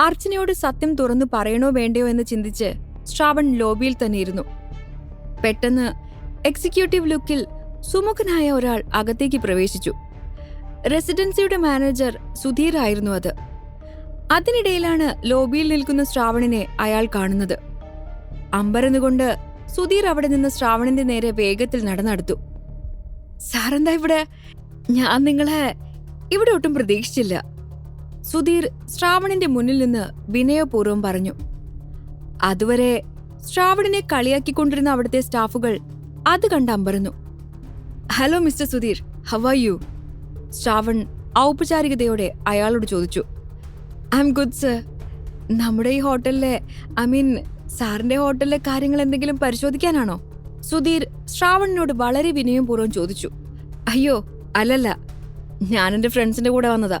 അർച്ചനയോട് സത്യം തുറന്നു പറയണോ വേണ്ടയോ എന്ന് ചിന്തിച്ച് ശ്രാവൺ ലോബിയിൽ തന്നെ ഇരുന്നു പെട്ടെന്ന് എക്സിക്യൂട്ടീവ് ലുക്കിൽ സുമുഖനായ ഒരാൾ അകത്തേക്ക് പ്രവേശിച്ചു. റെസിഡൻസിയുടെ മാനേജർ സുധീർ ആയിരുന്നു അത്. അതിനിടയിലാണ് ലോബിയിൽ നിൽക്കുന്ന ശ്രാവണിനെ അയാൾ കാണുന്നത്. അമ്പരന്നുകൊണ്ട് സുധീർ അവിടെ നിന്ന് ശ്രാവണിന്റെ നേരെ വേഗത്തിൽ നടന്നെടുത്തു. സാറെന്താ ഇവിടെ? ഞാൻ നിങ്ങളെ ഇവിടെ ഒട്ടും പ്രതീക്ഷിച്ചില്ല. സുധീർ ശ്രാവണിന്റെ മുന്നിൽ നിന്ന് വിനയപൂർവം പറഞ്ഞു അതുവരെ ശ്രാവണിനെ കളിയാക്കിക്കൊണ്ടിരുന്ന അവിടുത്തെ സ്റ്റാഫുകൾ അത് കണ്ട് അമ്പരന്നു. Hello mister Sudheer. How are you Shravan ഔപചാരികതയോടെ അയാളോട് ചോദിച്ചു ഐ എം ഗുഡ് സർ നമ്മുടെ ഈ ഹോട്ടലിലെ ഐ മീൻ സാറിന്റെ ഹോട്ടലിലെ കാര്യങ്ങൾ എന്തെങ്കിലും പരിശോധിക്കാനാണോ? സുധീർ ശ്രാവണിനോട് വളരെ വിനയപൂർവം ചോദിച്ചു അയ്യോ അല്ലല്ല. ഞാൻ എന്റെ ഫ്രണ്ട്സിന്റെ കൂടെ വന്നതാ.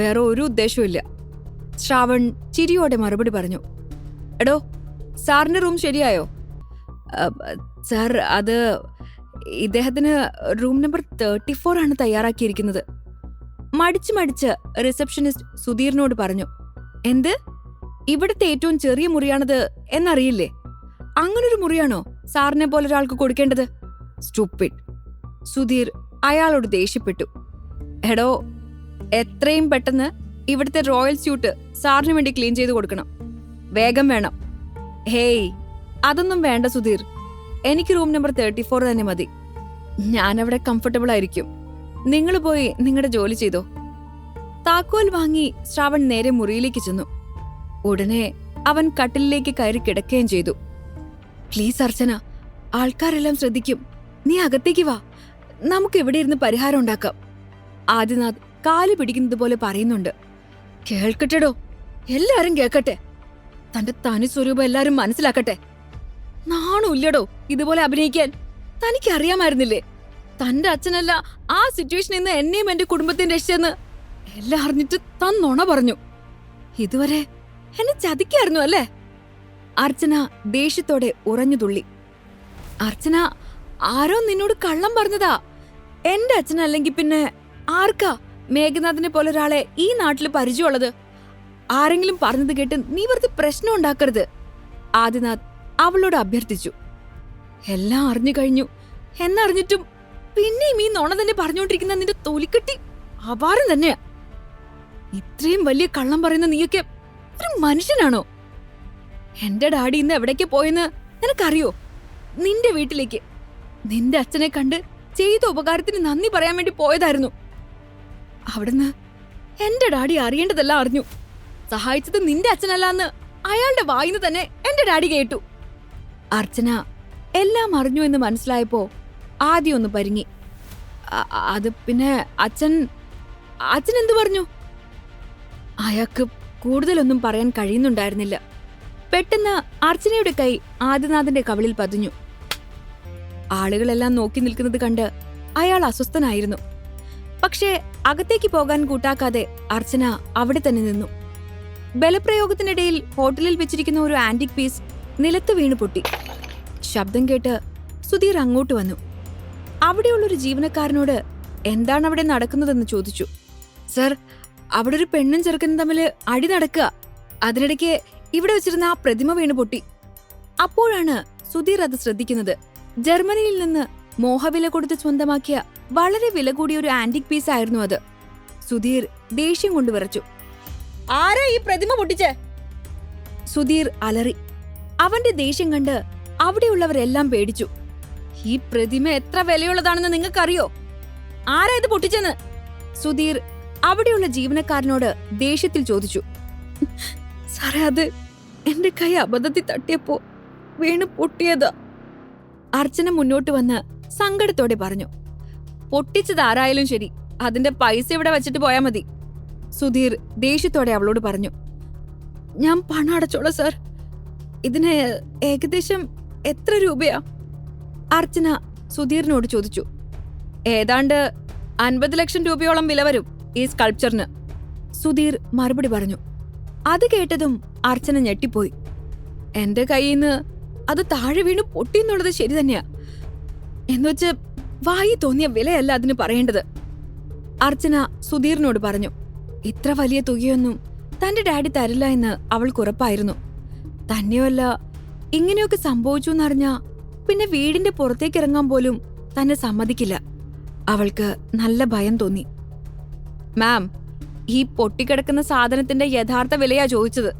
വേറെ ഒരു ഉദ്ദേശവും ഇല്ല. ശ്രാവൺ ചിരിയോടെ മറുപടി പറഞ്ഞു. എടോ സാറിന്റെ റൂം ശരിയായോ? സാർ അത് ഇദ്ദേഹത്തിന് റൂം നമ്പർ തേർട്ടി ഫോർ ആണ് തയ്യാറാക്കിയിരിക്കുന്നത്. മടിച്ച് മടിച്ച് റിസപ്ഷനിസ്റ്റ് സുധീറിനോട് പറഞ്ഞു എന്ത്? ഇവിടുത്തെ ഏറ്റവും ചെറിയ മുറിയാണത് എന്നറിയില്ലേ? അങ്ങനൊരു മുറിയാണോ സാറിനെ പോലെ ഒരാൾക്ക് കൊടുക്കേണ്ടത്? സ്റ്റുപ്പിഡ് സുധീർ അയാളോട് ദേഷ്യപ്പെട്ടു. എടോ എത്രയും പെട്ടെന്ന് ഇവിടുത്തെ റോയൽ സ്യൂട്ട് സാറിന് വേണ്ടി ക്ലീൻ ചെയ്ത് കൊടുക്കണം. വേഗം വേണം. ഹേയ് അതൊന്നും വേണ്ട സുധീർ. എനിക്ക് റൂം നമ്പർ തേർട്ടി ഫോർ തന്നെ മതി. ഞാനവിടെ കംഫർട്ടബിൾ ആയിരിക്കും. നിങ്ങൾ പോയി നിങ്ങളുടെ ജോലി ചെയ്തോ? താക്കോൽ വാങ്ങി ശ്രാവൺ നേരെ മുറിയിലേക്ക് ചെന്നു. ഉടനെ അവൻ കട്ടിലിലേക്ക് കയറി കിടക്കുകയും ചെയ്തു. പ്ലീസ് അർച്ചന ആൾക്കാരെല്ലാം ശ്രദ്ധിക്കും. നീ അകത്തേക്ക് വാ. നമുക്ക് എവിടെ ഇരുന്ന് പരിഹാരം ഉണ്ടാക്കാം. ആദിനാഥ് കാൽ പിടിക്കുന്നത് പോലെ പറയുന്നുണ്ട്. കേൾക്കട്ടെടോ. എല്ലാരും കേൾക്കട്ടെ. തന്റെ തനി സ്വരൂപം എല്ലാരും മനസ്സിലാക്കട്ടെ. നാണമില്ലടോ ഇതുപോലെ അഭിനയിക്കാൻ. തനിക്കറിയാമായിരുന്നില്ലേ? തന്റെ അച്ഛനല്ല ആ സിറ്റുവേഷൻ നിന്ന് എന്നെയും എന്റെ കുടുംബത്തെയും രക്ഷിച്ചെന്ന് എല്ലാം അറിഞ്ഞിട്ട് താൻ പറഞ്ഞു. ഇതുവരെ എന്നെ ചതിക്കായിരുന്നു അല്ലേ? അർച്ചന ദേഷ്യത്തോടെ ഉറഞ്ഞു തുള്ളി. അർച്ചന ആരോ നിന്നോട് കള്ളം പറഞ്ഞതാ. എന്റെ അച്ഛനല്ലെങ്കിൽ പിന്നെ ആർക്കാ? മേഘനാഥിനെ പോലെ ഒരാളെ ഈ നാട്ടിൽ പരിചയമുള്ളത് ആരെങ്കിലും പറഞ്ഞത് കേട്ട് നീ വെറുതെ പ്രശ്നം ഉണ്ടാക്കരുത്. ആദിനാഥ് അവളോട് അഭ്യർത്ഥിച്ചു. എല്ലാം അറിഞ്ഞു കഴിഞ്ഞു. എന്നറിഞ്ഞിട്ടും പിന്നെയും ഈ നോണ തന്നെ പറഞ്ഞുകൊണ്ടിരിക്കുന്ന നിന്റെ തൊലിക്കെട്ടി അപാരം തന്നെയാ. ഇത്രയും വലിയ കള്ളം പറയുന്ന നീയൊക്കെ ഒരു മനുഷ്യനാണോ? എന്റെ ഡാഡി ഇന്ന് എവിടേക്ക് പോയെന്ന് നിനക്കറിയോ? നിന്റെ വീട്ടിലേക്ക്. നിന്റെ അച്ഛനെ കണ്ട് ചെയ്ത ഉപകാരത്തിന് നന്ദി പറയാൻ വേണ്ടി പോയതായിരുന്നു. അവിടുന്ന് എന്റെ ഡാഡി അറിയേണ്ടതെല്ലാം അറിഞ്ഞു. സഹായിച്ചത് നിന്റെ അച്ഛനല്ലാന്ന് അയാളുടെ വായിന്ന് തന്നെ എന്റെ ഡാഡി കേട്ടു. അർച്ചന എല്ലാം അറിഞ്ഞു എന്ന് മനസ്സിലായപ്പോ ആദ്യം ഒന്ന് പരിങ്ങി. അത് പിന്നെ അച്ഛൻ അച്ഛൻ എന്തു പറഞ്ഞു? അയാൾക്ക് കൂടുതലൊന്നും പറയാൻ കഴിയുന്നുണ്ടായിരുന്നില്ല. പെട്ടെന്ന് അർച്ചനയുടെ കൈ ആദിനാഥന്റെ കവിളിൽ പതിഞ്ഞു. ആളുകളെല്ലാം നോക്കി നിൽക്കുന്നത് കണ്ട് അയാൾ അസ്വസ്ഥനായിരുന്നു. പക്ഷേ അകത്തേക്ക് പോകാൻ കൂട്ടാക്കാതെ അർച്ചന അവിടെ തന്നെ നിന്നു. ബലപ്രയോഗത്തിനിടയിൽ ഹോട്ടലിൽ വെച്ചിരിക്കുന്ന ഒരു ആന്റിക് പീസ് നിലത്ത് വീണു പൊട്ടി. ശബ്ദം കേട്ട് സുധീർ അങ്ങോട്ട് വന്നു. അവിടെയുള്ളൊരു ജീവനക്കാരനോട് എന്താണ് അവിടെ നടക്കുന്നതെന്ന് ചോദിച്ചു. സർ അവിടെ ഒരു പെണ്ണും ചെറുക്കനും തമ്മിൽ അടി നടക്കുക. അതിനിടയ്ക്ക് ഇവിടെ വെച്ചിരുന്ന ആ പ്രതിമ വീണു പൊട്ടി. അപ്പോഴാണ് സുധീർ അത് ശ്രദ്ധിക്കുന്നത്. ജർമ്മനിയിൽ നിന്ന് മോഹവില കൊടുത്ത് സ്വന്തമാക്കിയ വളരെ വില കൂടിയ ഒരു ആന്റിക് പീസ് ആയിരുന്നു അത്. സുധീർ ദേഷ്യം കൊണ്ട് വിറച്ചു. ആരാ ഈ പ്രതിമ പൊട്ടിച്ചേ? സുധീർ അലറി. അവന്റെ ദേഷ്യം കണ്ട് അവിടെയുള്ളവരെല്ലാം പേടിച്ചു. ഈ പ്രതിമ എത്ര വിലയുള്ളതാണെന്ന് നിങ്ങൾക്കറിയോ? ആരാ ഇത് പൊട്ടിച്ചെന്ന്? സുധീർ അവിടെയുള്ള ജീവനക്കാരനോട് ദേഷ്യത്തിൽ ചോദിച്ചു. സാറേ അത് എന്റെ കൈ അബദ്ധത്തിൽ തട്ടിയപ്പോ വീണ് പൊട്ടിയതാ. അർച്ചന മുന്നോട്ട് വന്ന് സങ്കടത്തോടെ പറഞ്ഞു പൊട്ടിച്ചത് ആരായാലും ശരി. അതിന്റെ പൈസ ഇവിടെ വെച്ചിട്ട് പോയാൽ മതി. സുധീർ ദേഷ്യത്തോടെ അവളോട് പറഞ്ഞു ഞാൻ പണം അടച്ചോളാം സാർ. ഇതിന് ഏകദേശം എത്ര രൂപയാ? അർച്ചന സുധീറിനോട് ചോദിച്ചു ഏതാണ്ട് അൻപത് ലക്ഷം രൂപയോളം വില വരും ഈ സ്കൾപ്ചറിന്. സുധീർ മറുപടി പറഞ്ഞു അത് കേട്ടതും അർച്ചന ഞെട്ടിപ്പോയി. എന്റെ കയ്യിൽ നിന്ന് അത് താഴെ വീണ് പൊട്ടിയെന്നുള്ളത് ശരി തന്നെയാ. എന്നുവെച്ച് വായി തോന്നിയ വിലയല്ല അതിന് പറയേണ്ടത്. അർച്ചന സുധീറിനോട് പറഞ്ഞു ഇത്ര വലിയ തുകയൊന്നും തന്റെ ഡാഡി തരില്ല എന്ന് അവൾക്ക് ഉറപ്പായിരുന്നു. തന്നെയല്ല ഇങ്ങനെയൊക്കെ സംഭവിച്ചു എന്നറിഞ്ഞ പിന്നെ വീടിന്റെ പുറത്തേക്ക് ഇറങ്ങാൻ പോലും തന്നെ സമ്മതിക്കില്ല. അവൾക്ക് നല്ല ഭയം തോന്നി. മാം ഈ പൊട്ടിക്കിടക്കുന്ന സാധനത്തിന്റെ യഥാർത്ഥ വിലയാ ചോദിച്ചത്.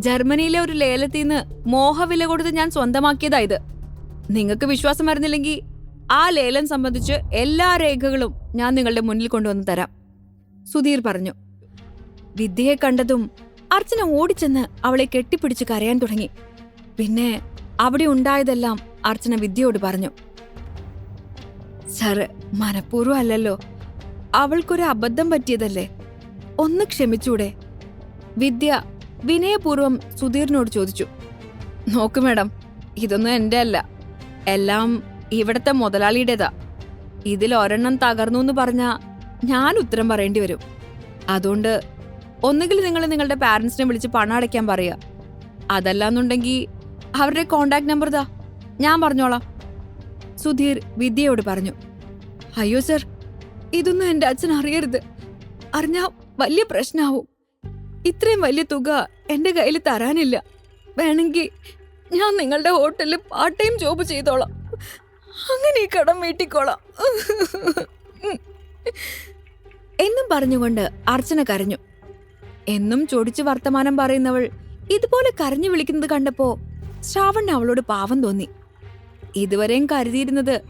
ജർമ്മനിയിലെ ഒരു ലേലത്തിൽ നിന്ന് മോഹവില കൊടുത്ത് ഞാൻ സ്വന്തമാക്കിയതാ ഇത്. നിങ്ങൾക്ക് വിശ്വാസം വരുന്നില്ലെങ്കിൽ ആ ലേലം സംബന്ധിച്ച് എല്ലാ രേഖകളും ഞാൻ നിങ്ങളുടെ മുന്നിൽ കൊണ്ടുവന്ന് തരാം. സുധീർ പറഞ്ഞു. വിദ്യയെ കണ്ടതും അർച്ചന ഓടിച്ചെന്ന് അവളെ കെട്ടിപ്പിടിച്ച് കരയാൻ തുടങ്ങി. പിന്നെ അവിടെ ഉണ്ടായതെല്ലാം അർച്ചന വിദ്യയോട് പറഞ്ഞു. സാറ് മനഃപൂർവം അല്ലല്ലോ. അവൾക്കൊരു അബദ്ധം പറ്റിയതല്ലേ? ഒന്ന് ക്ഷമിച്ചൂടെ? വിദ്യ വിനയപൂർവം സുധീറിനോട് ചോദിച്ചു. നോക്ക് മേഡം ഇതൊന്നും എന്റെ അല്ല. എല്ലാം ഇവിടത്തെ മുതലാളിയുടേതാ. ഇതിൽ ഒരെണ്ണം തകർന്നു എന്ന് പറഞ്ഞാ ഞാൻ ഉത്തരം പറയേണ്ടി വരും. അതുകൊണ്ട് ഒന്നുകിൽ നിങ്ങൾ നിങ്ങളുടെ പാരന്റ്സിനെ വിളിച്ച് പണം അടയ്ക്കാൻ പറയുക. അതല്ലാന്നുണ്ടെങ്കിൽ അവരുടെ കോണ്ടാക്ട് നമ്പർ ഇതാ. ഞാൻ പറഞ്ഞോളാം. സുധീർ വിദ്യയോട് പറഞ്ഞു. അയ്യോ സർ ഇതൊന്നും എന്റെ അച്ഛൻ അറിയരുത്. അറിഞ്ഞാ വലിയ പ്രശ്നാവും. ഇത്രയും വലിയ തുക എന്റെ കയ്യിൽ തരാനില്ല. വേണമെങ്കിൽ ഞാൻ നിങ്ങളുടെ ഹോട്ടലിൽ പാർട്ട് ടൈം ജോബ് ചെയ്തോളാം. അങ്ങനെ ഈ കടം വീട്ടിക്കോളാം. എന്നും പറഞ്ഞുകൊണ്ട് അർച്ചന കരഞ്ഞു. എന്നും ചൊടിച്ചു വർത്തമാനം പറയുന്നവൾ ഇതുപോലെ കരഞ്ഞു വിളിക്കുന്നത് കണ്ടപ്പോ ശ്രാവണ് അവളോട് പാവം തോന്നി. ഇതുവരെയും കരുതിയിരുന്നത്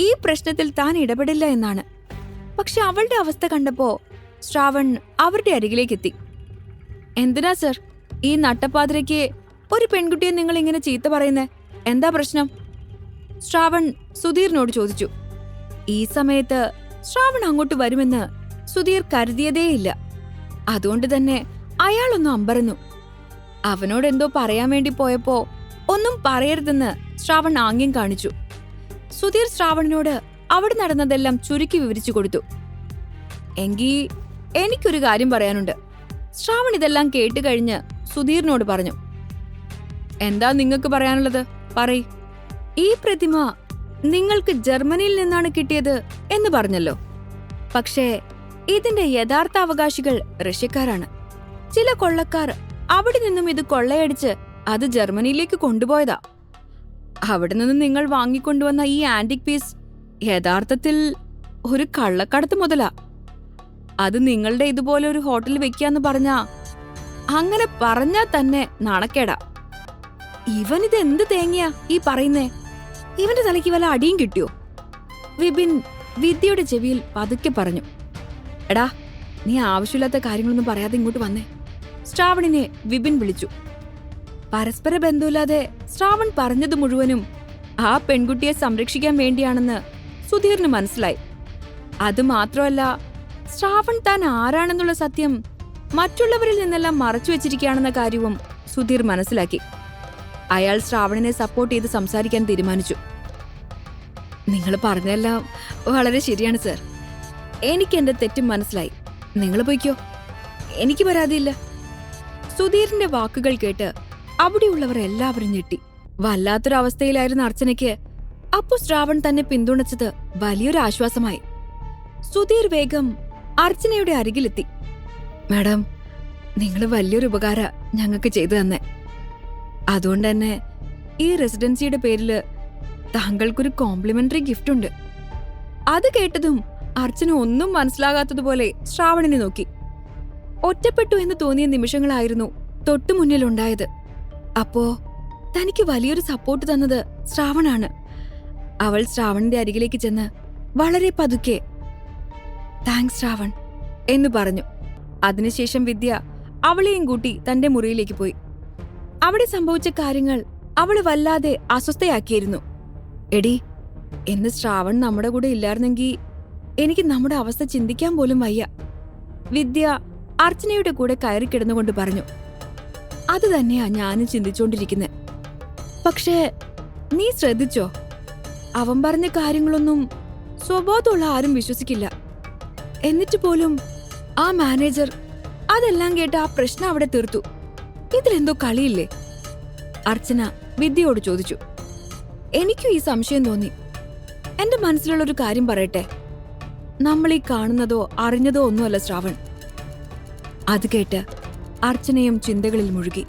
ഈ പ്രശ്നത്തിൽ താൻ ഇടപെടില്ല എന്നാണ്. പക്ഷെ അവളുടെ അവസ്ഥ കണ്ടപ്പോ ശ്രാവൺ അവരുടെ അരികിലേക്കെത്തി. എന്തിനാ സർ? ഈ നട്ടപ്പാതിരയ്ക്ക് ഒരു പെൺകുട്ടിയെ നിങ്ങൾ ഇങ്ങനെ ചീത്ത പറയുന്നേ? എന്താ പ്രശ്നം? ശ്രാവൺ സുധീറിനോട് ചോദിച്ചു. ഈ സമയത്ത് ശ്രാവൺ അങ്ങോട്ട് വരുമെന്ന് സുധീർ കരുതിയതേയില്ല. അതുകൊണ്ട് തന്നെ അയാളൊന്നും അമ്പരന്നു. അവനോട് എന്തോ പറയാൻ വേണ്ടി പോയപ്പോ ഒന്നും പറയരുതെന്ന് ശ്രാവൺ ആംഗ്യം കാണിച്ചു. സുധീർ ശ്രാവണിനോട് അവിടെ നടന്നതെല്ലാം ചുരുക്കി വിവരിച്ചു കൊടുത്തു. എങ്കി എനിക്കൊരു കാര്യം പറയാനുണ്ട്. ശ്രാവൺ ഇതെല്ലാം കേട്ടുകഴിഞ്ഞ് സുധീറിനോട് പറഞ്ഞു. എന്താ നിങ്ങൾക്ക് പറയാനുള്ളത്? പറയ്. ഈ പ്രതിമ നിങ്ങൾക്ക് ജർമ്മനിയിൽ നിന്നാണ് കിട്ടിയത് എന്ന് പറഞ്ഞല്ലോ. പക്ഷേ ഇതിന്റെ യഥാർത്ഥ അവകാശികൾ റഷ്യക്കാരാണ്. ചില കൊള്ളക്കാർ അവിടെ നിന്നും ഇത് കൊള്ളയടിച്ച് അത് ജർമ്മനിയിലേക്ക് കൊണ്ടുപോയതാ. അവിടെ നിന്ന് നിങ്ങൾ വാങ്ങിക്കൊണ്ടുവന്ന ഈ ആന്റിക് പീസ് യഥാർത്ഥത്തിൽ ഒരു കള്ളക്കടത്ത് മുതലാ. അത് നിങ്ങളുടെ ഇതുപോലെ ഒരു ഹോട്ടലിൽ വെക്കാന്ന് പറഞ്ഞാ അങ്ങനെ പറഞ്ഞാൽ തന്നെ നാണക്കേടാ. ഇവൻ ഇത് എന്ത് തേങ്ങയാ ഈ പറയുന്നേ? ഇവന്റെ തലയ്ക്ക് വല്ല അടിയും കിട്ടിയോ? വിപിൻ വിദ്യയുടെ ചെവിയിൽ പതുക്കെ പറഞ്ഞു. എടാ നീ ആവശ്യമില്ലാത്ത കാര്യങ്ങളൊന്നും പറയാതെ ഇങ്ങോട്ട് വന്നേ. ശ്രാവണിനെ വിപിൻ വിളിച്ചു. പരസ്പര ബന്ധമില്ലാതെ ശ്രാവൺ പറഞ്ഞത് മുഴുവനും ആ പെൺകുട്ടിയെ സംരക്ഷിക്കാൻ വേണ്ടിയാണെന്ന് സുധീറിന് മനസ്സിലായി. അത് മാത്രമല്ല ശ്രാവൺ താൻ ആരാണെന്നുള്ള സത്യം മറ്റുള്ളവരിൽ നിന്നെല്ലാം മറച്ചു വെച്ചിരിക്കുകയാണെന്ന കാര്യവും സുധീർ മനസ്സിലാക്കി. അയാൾ ശ്രാവണിനെ സപ്പോർട്ട് ചെയ്ത് സംസാരിക്കാൻ തീരുമാനിച്ചു. നിങ്ങൾ പറഞ്ഞതെല്ലാം വളരെ ശരിയാണ് സർ എനിക്ക് എന്റെ തെറ്റും മനസ്സിലായി. നിങ്ങൾ പോയിക്കോ. എനിക്ക് പരാതിയില്ല. സുധീറിന്റെ വാക്കുകൾ കേട്ട് അവിടെയുള്ളവർ എല്ലാവരും ഞെട്ടി. വല്ലാത്തൊരവസ്ഥയിലായിരുന്ന അർച്ചനയ്ക്ക് അപ്പു ശ്രാവൺ തന്നെ പിന്തുണച്ചത് വലിയൊരു ആശ്വാസമായി. സുധീർ വേഗം അർച്ചനയുടെ അരികിലെത്തി. മാഡം നിങ്ങൾ വലിയൊരു ഉപകാര ഞങ്ങൾക്ക് ചെയ്തു തന്നെ. അതുകൊണ്ട് തന്നെ ഈ റെസിഡൻസിയുടെ പേരിൽ താങ്കൾക്കൊരു കോംപ്ലിമെന്ററി ഗിഫ്റ്റ് ഉണ്ട് അത് കേട്ടതും അർച്ചന ഒന്നും മനസ്സിലാകാത്തതുപോലെ ശ്രാവണിനെ നോക്കി. ഒറ്റപ്പെട്ടു എന്ന് തോന്നിയ നിമിഷങ്ങളായിരുന്നു തൊട്ടു മുന്നിലുണ്ടായത്. അപ്പോ തനിക്ക് വലിയൊരു സപ്പോർട്ട് തന്നത് ശ്രാവണാണ്. അവൾ ശ്രാവണിന്റെ അരികിലേക്ക് ചെന്ന് വളരെ പതുക്കെ താങ്ക്സ് ശ്രാവൺ എന്ന് പറഞ്ഞു. അതിനുശേഷം വിദ്യ അവളെയും കൂട്ടി തന്റെ മുറിയിലേക്ക് പോയി. അവിടെ സംഭവിച്ച കാര്യങ്ങൾ അവൾ വല്ലാതെ അസ്വസ്ഥയാക്കിയിരുന്നു. എടി എന്ന് ശ്രാവൺ നമ്മുടെ കൂടെ ഇല്ലായിരുന്നെങ്കിൽ എനിക്ക് നമ്മുടെ അവസ്ഥ ചിന്തിക്കാൻ പോലും വയ്യ. വിദ്യ അർച്ചനയുടെ കൂടെ കയറി കിടന്നുകൊണ്ട് പറഞ്ഞു അത് തന്നെയാ ഞാനും ചിന്തിച്ചുകൊണ്ടിരിക്കുന്നത് പക്ഷേ നീ ശ്രദ്ധിച്ചോ? അവൻ പറഞ്ഞ കാര്യങ്ങളൊന്നും സ്വബോധമുള്ള ആരും വിശ്വസിക്കില്ല. എന്നിട്ട് പോലും ആ മാനേജർ അതെല്ലാം കേട്ട് ആ പ്രശ്നം അവിടെ തീർത്തു. ഇതിലെന്തോ കളിയില്ലേ? അർച്ചന വിദ്യയോട് ചോദിച്ചു. എനിക്കും ഈ സംശയം തോന്നി. എന്റെ മനസ്സിലുള്ള ഒരു കാര്യം പറയട്ടെ? നമ്മൾ ഈ കാണുന്നതോ അറിഞ്ഞതോ ഒന്നുമല്ല ശ്രാവൺ. അത് കേട്ട് അർച്ചനയും ചിന്തകളിൽ മുഴുകി.